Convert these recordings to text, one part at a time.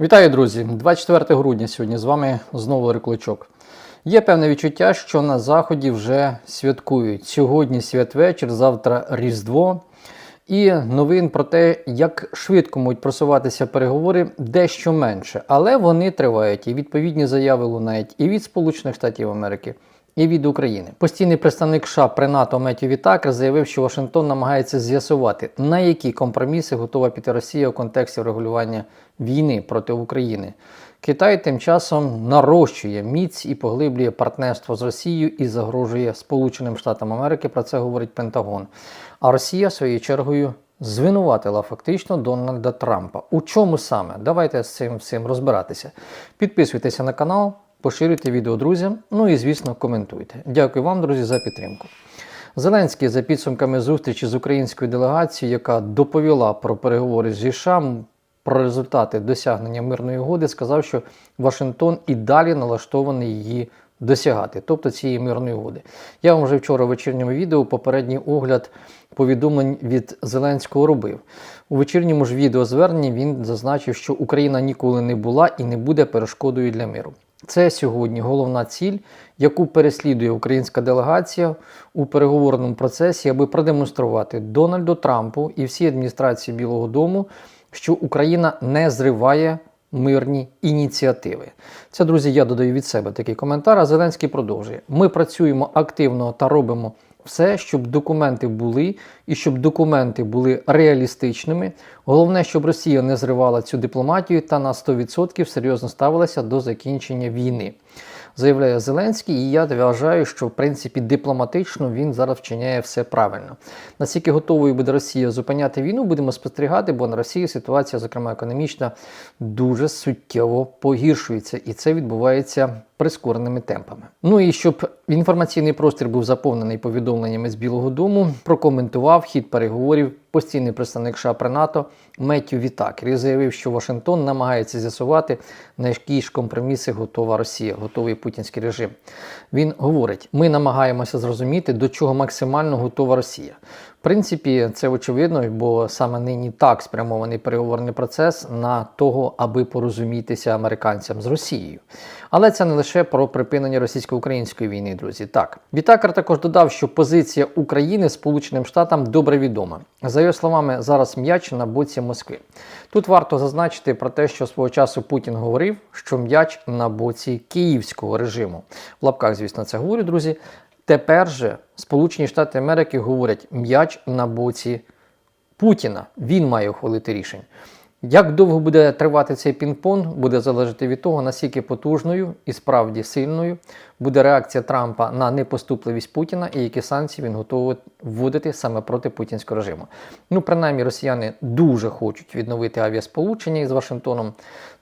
Вітаю, друзі! 24 грудня сьогодні з вами знову Рекличок. Є певне відчуття, що на Заході вже святкують. Сьогодні святвечір, завтра Різдво. І новин про те, як швидко можуть просуватися переговори, дещо менше. Але вони тривають. І відповідні заяви лунають і від Сполучених Штатів Америки, і від України. Постійний представник США при НАТО Меттю Вітакер заявив, що Вашингтон намагається з'ясувати, на які компроміси готова піти Росія у контексті врегулювання війни проти України. Китай тим часом нарощує міць і поглиблює партнерство з Росією і загрожує Сполученим Штатам Америки. Про це говорить Пентагон. А Росія своєю чергою звинуватила фактично Дональда Трампа. У чому саме? Давайте з цим всім розбиратися. Підписуйтеся на канал, поширюйте відео друзям, ну і звісно коментуйте. Дякую вам, друзі, за підтримку. Зеленський за підсумками зустрічі з українською делегацією, яка доповіла про переговори з США, про результати досягнення мирної угоди, сказав, що Вашингтон і далі налаштований її досягати, тобто цієї мирної угоди. Я вам вже вчора в вечірньому відео попередній огляд повідомлень від Зеленського робив. У вечірньому ж відеозверненні він зазначив, що Україна ніколи не була і не буде перешкодою для миру. Це сьогодні головна ціль, яку переслідує українська делегація у переговорному процесі, аби продемонструвати Дональду Трампу і всій адміністрації Білого Дому, що Україна не зриває мирні ініціативи. Це, друзі, я додаю від себе такий коментар. А Зеленський продовжує: ми працюємо активно та робимо. Все, щоб документи були і щоб документи були реалістичними. Головне, щоб Росія не зривала цю дипломатію та на 100% серйозно ставилася до закінчення війни, заявляє Зеленський. І я вважаю, що в принципі дипломатично він зараз вчиняє все правильно. Наскільки готовою буде Росія зупиняти війну, будемо спостерігати, бо на Росії ситуація, зокрема економічна, дуже суттєво погіршується, і це відбувається прискореними темпами. Ну і щоб інформаційний простір був заповнений повідомленнями з Білого Дому, прокоментував хід переговорів постійний представник США при НАТО Меттю Вітакер і заявив, що Вашингтон намагається з'ясувати, на які ж компроміси готова Росія, готовий путінський режим. Він говорить: ми намагаємося зрозуміти, до чого максимально готова Росія. Принципі, це очевидно, бо саме нині так спрямований переговорний процес на того, аби порозумітися американцям з Росією. Але це не лише про припинення російсько-української війни, друзі. Так, Вітакер також додав, що позиція України Сполученим Штатам добре відома. За його словами, зараз м'яч на боці Москви. Тут варто зазначити про те, що свого часу Путін говорив, що м'яч на боці київського режиму. В лапках, звісно, це говорю, друзі. Тепер же Сполучені Штати Америки говорять м'яч на боці Путіна. Він має ухвалити рішення. Як довго буде тривати цей пінг-понг, буде залежати від того, наскільки потужною і справді сильною буде реакція Трампа на непоступливість Путіна і які санкції він готовий вводити саме проти путінського режиму. Ну, принаймні, росіяни дуже хочуть відновити авіасполучення із Вашингтоном.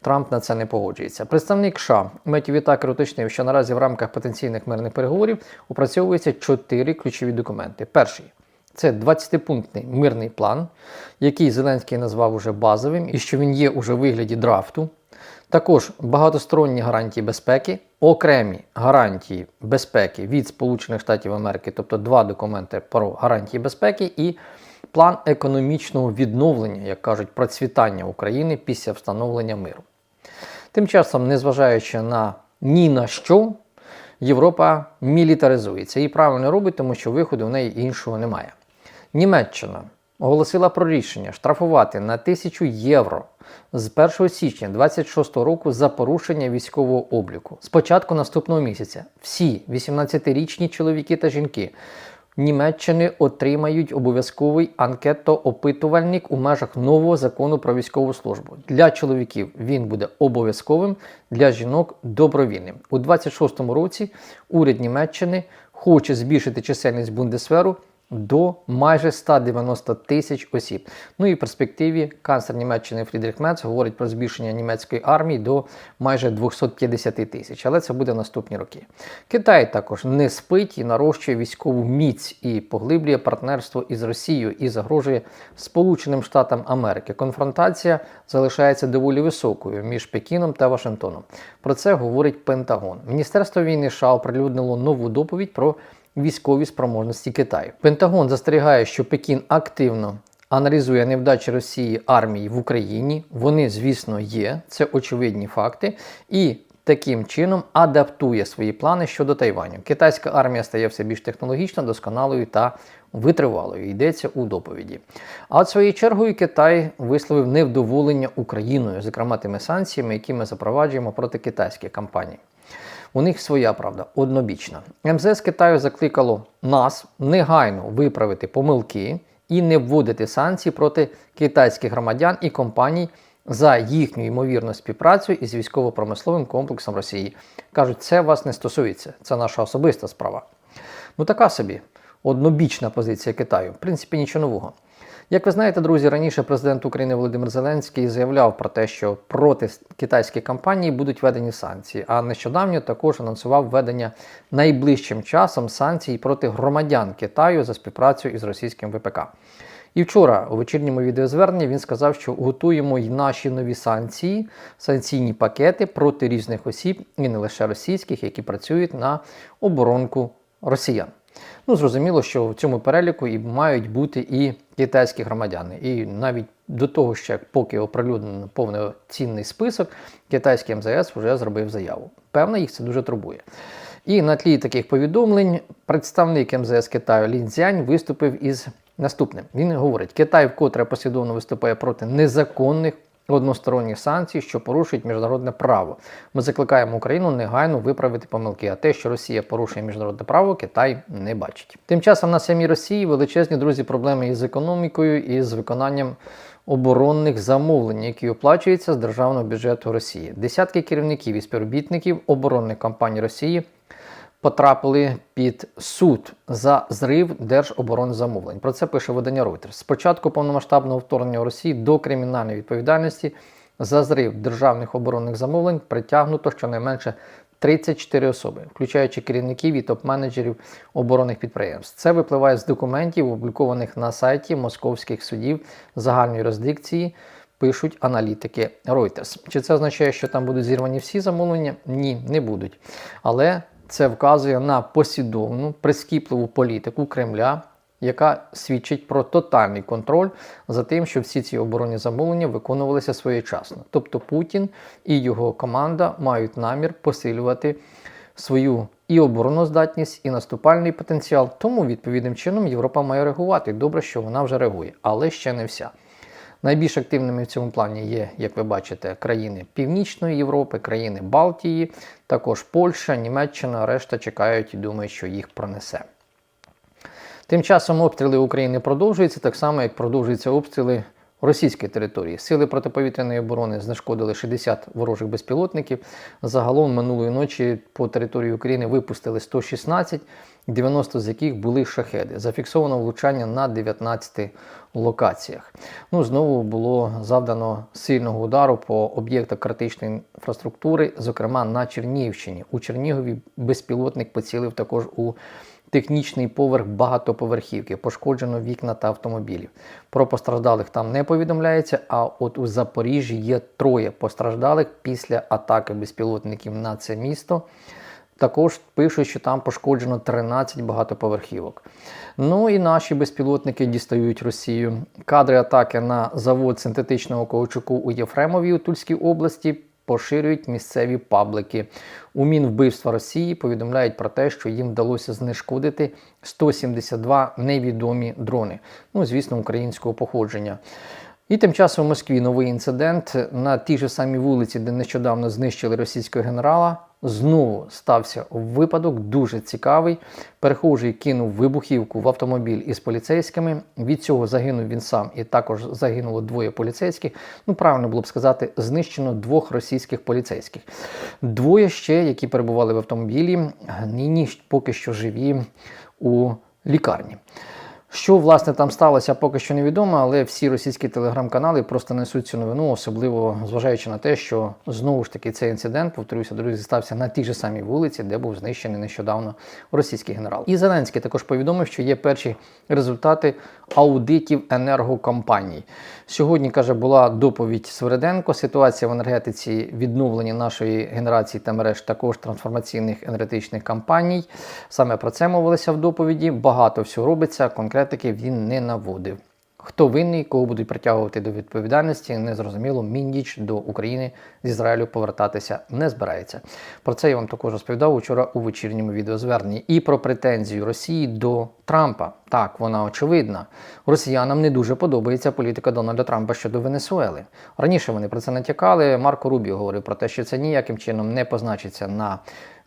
Трамп на це не погоджується. Представник США Меті Вітакер уточнив, що наразі в рамках потенційних мирних переговорів опрацьовуються чотири ключові документи. Перший це 20-пунктний мирний план, який Зеленський назвав уже базовим і що він є уже в вигляді драфту. Також багатосторонні гарантії безпеки, окремі гарантії безпеки від Сполучених Штатів Америки, тобто два документи про гарантії безпеки, і план економічного відновлення, як кажуть, процвітання України після встановлення миру. Тим часом, незважаючи на ні на що, Європа мілітаризується і правильно робить, тому що виходу в неї іншого немає. Німеччина оголосила про рішення штрафувати на 1000 євро з 1 січня 2026 року за порушення військового обліку. З початку наступного місяця всі 18-річні чоловіки та жінки Німеччини отримають обов'язковий анкетоопитувальник у межах нового закону про військову службу. Для чоловіків він буде обов'язковим, для жінок добровільним. У 26-му році уряд Німеччини хоче збільшити чисельність Бундесверу до майже 190 тисяч осіб. Ну і в перспективі канцлер Німеччини Фрідріх Мец говорить про збільшення німецької армії до майже 250 тисяч, але це буде в наступні роки. Китай також не спить і нарощує військову міць і поглиблює партнерство із Росією і загрожує Сполученим Штатам Америки. Конфронтація залишається доволі високою між Пекіном та Вашингтоном. Про це говорить Пентагон. Міністерство війни США оприлюднило нову доповідь про військові спроможності Китаю. Пентагон застерігає, що Пекін активно аналізує невдачі Росії армії в Україні. Вони, звісно, є, це очевидні факти. І таким чином адаптує свої плани щодо Тайваню. Китайська армія стає все більш технологічно, досконалою та витривалою. Йдеться у доповіді. А от своєю чергою Китай висловив невдоволення Україною, зокрема тими санкціями, які ми запроваджуємо проти китайських компаній. У них своя правда, однобічна. МЗС Китаю закликало нас негайно виправити помилки і не вводити санкції проти китайських громадян і компаній за їхню ймовірну співпрацю із військово-промисловим комплексом Росії. Кажуть, це вас не стосується, це наша особиста справа. Ну така собі однобічна позиція Китаю. В принципі, нічого нового. Як ви знаєте, друзі, раніше президент України Володимир Зеленський заявляв про те, що проти китайських компаній будуть введені санкції. А нещодавно також анонсував введення найближчим часом санкцій проти громадян Китаю за співпрацю із російським ВПК. І вчора у вечірньому відеозверненні він сказав, що готуємо й наші нові санкції, санкційні пакети проти різних осіб, і не лише російських, які працюють на оборонку росіян. Ну, зрозуміло, що в цьому переліку і мають бути і китайські громадяни. І навіть до того, ще поки оприлюднено повноцінний список, китайський МЗС вже зробив заяву. Певно, їх це дуже турбує. І на тлі таких повідомлень представник МЗС Китаю Лін Цзянь виступив із наступним. Він говорить, Китай вкотре послідовно виступає проти незаконних односторонніх санкцій, що порушують міжнародне право. Ми закликаємо Україну негайно виправити помилки. А те, що Росія порушує міжнародне право, Китай не бачить. Тим часом на самій Росії величезні друзі проблеми із економікою і з виконанням. Оборонних замовлень, які оплачуються з державного бюджету Росії, десятки керівників і співробітників оборонних компаній Росії потрапили під суд за зрив держоборонзамовлень. Про це пише видання Reuters. З початку повномасштабного вторгнення Росії до кримінальної відповідальності за зрив державних оборонних замовлень притягнуто щонайменше 34 особи, включаючи керівників і топ-менеджерів оборонних підприємств. Це випливає з документів, опублікованих на сайті московських судів загальної юрисдикції. Пишуть аналітики Reuters. Чи це означає, що там будуть зірвані всі замовлення? Ні, не будуть. Але це вказує на послідовну прискіпливу політику Кремля, яка свідчить про тотальний контроль за тим, що всі ці оборонні замовлення виконувалися своєчасно. Тобто Путін і його команда мають намір посилювати свою і обороноздатність, і наступальний потенціал. Тому відповідним чином Європа має реагувати. Добре, що вона вже реагує, але ще не вся. Найбільш активними в цьому плані є, як ви бачите, країни Північної Європи, країни Балтії, також Польща, Німеччина, решта чекають і думають, що їх пронесе. Тим часом обстріли України продовжуються, так само, як продовжуються обстріли російської території. Сили протиповітряної оборони знешкодили 60 ворожих безпілотників. Загалом минулої ночі по території України випустили 116, 90 з яких були шахеди. Зафіксовано влучання на 19 локаціях. Ну, Знову було завдано сильного удару по об'єктах критичної інфраструктури, зокрема на Чернігівщині. У Чернігові безпілотник поцілив також у технічний поверх багатоповерхівки, пошкоджено вікна та автомобілів. Про постраждалих там не повідомляється. А от у Запоріжжі є троє постраждалих після атаки безпілотників на це місто. Також пишуть, що там пошкоджено 13 багатоповерхівок. Ну і наші безпілотники дістають Росію. Кадри атаки на завод синтетичного каучуку у Єфремові у Тульській області поширюють місцеві паблики. У Мінвбивства Росії повідомляють про те, що їм вдалося знешкодити 172 невідомі дрони. Ну, звісно, українського походження. І тим часом в Москві новий інцидент на тій ж самій вулиці, де нещодавно знищили російського генерала. Знову стався випадок, дуже цікавий. Перехожий кинув вибухівку в автомобіль із поліцейськими. Від цього загинув він сам, і також загинуло двоє поліцейських. Ну, правильно було б сказати, знищено двох російських поліцейських. Двоє ще, які перебували в автомобілі, нині поки що живі у лікарні. Що власне там сталося, поки що невідомо, але всі російські телеграм-канали просто несуть цю новину, особливо зважаючи на те, що знову ж таки цей інцидент, повторюся, друзі, стався на тій же самій вулиці, де був знищений нещодавно російський генерал. І Зеленський також повідомив, що є перші результати аудитів енергокомпаній. Сьогодні каже, була доповідь Свереденко. Ситуація в енергетиці відновлення нашої генерації та мереж також трансформаційних енергетичних компаній. Саме про це мовилося в доповіді. Багато всього робиться. Конкретики він не наводив. Хто винний, кого будуть притягувати до відповідальності, незрозуміло. Міндіч до України з Ізраїлю повертатися не збирається. Про це я вам також розповідав учора у вечірньому відеозверненні. І про претензію Росії до Трампа. Так, вона очевидна. Росіянам не дуже подобається політика Дональда Трампа щодо Венесуели. Раніше вони про це натякали. Марко Рубіо говорив про те, що це ніяким чином не позначиться на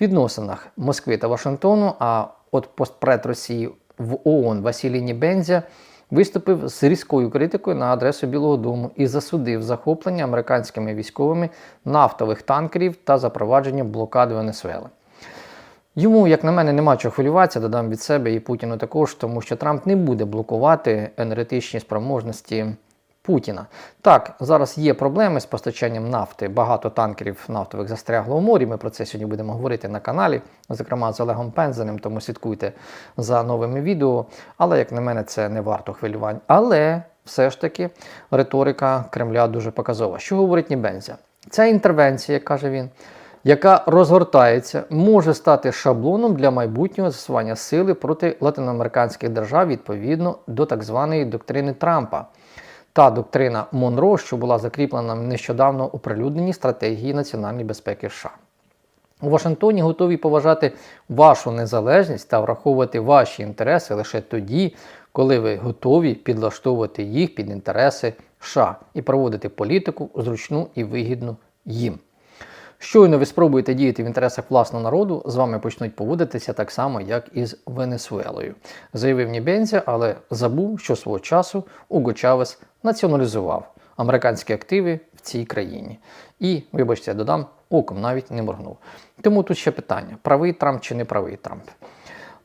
відносинах Москви та Вашингтону. А от постпред Росії в ООН Василій Нібензя виступив з різкою критикою на адресу Білого Дому і засудив захоплення американськими військовими нафтових танкерів та запровадження блокади Венесуели. Йому, як на мене, нема чого хвилюватися, додам від себе і Путіну також, тому що Трамп не буде блокувати енергетичні спроможності Путіна. Так, зараз є проблеми з постачанням нафти. Багато танкерів нафтових застрягло у морі. Ми про це сьогодні будемо говорити на каналі, зокрема з Олегом Пензеним, тому слідкуйте за новими відео. Але, як на мене, це не варто хвилювань. Але все ж таки риторика Кремля дуже показова. Що говорить Нібензя? Ця інтервенція, як каже він, яка розгортається, може стати шаблоном для майбутнього застосування сили проти латиноамериканських держав відповідно до так званої доктрини Трампа. Та доктрина Монро, що була закріплена нещодавно нещодавно прилюдненій стратегії національної безпеки США. У Вашингтоні готові поважати вашу незалежність та враховувати ваші інтереси лише тоді, коли ви готові підлаштовувати їх під інтереси США і проводити політику зручну і вигідну їм. Щойно ви спробуєте діяти в інтересах власного народу, з вами почнуть поводитися так само, як і з Венесуелою, заявив Нібензя, але забув, що свого часу Уго Чавес націоналізував американські активи в цій країні. І, вибачте, я додам, оком навіть не моргнув. Тому тут ще питання: правий Трамп чи не правий Трамп.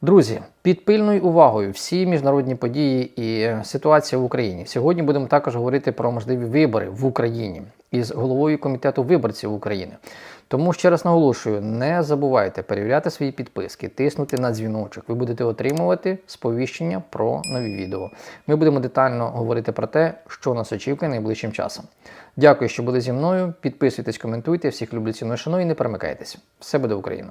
Друзі, під пильною увагою всі міжнародні події і ситуація в Україні. Сьогодні будемо також говорити про можливі вибори в Україні із головою комітету виборців України. Тому ще раз наголошую: не забувайте перевіряти свої підписки, тиснути на дзвіночок. Ви будете отримувати сповіщення про нові відео. Ми будемо детально говорити про те, що нас очікує найближчим часом. Дякую, що були зі мною. Підписуйтесь, коментуйте. Всіх люблю ціную шаную і не перемикайтесь. Все буде Україна!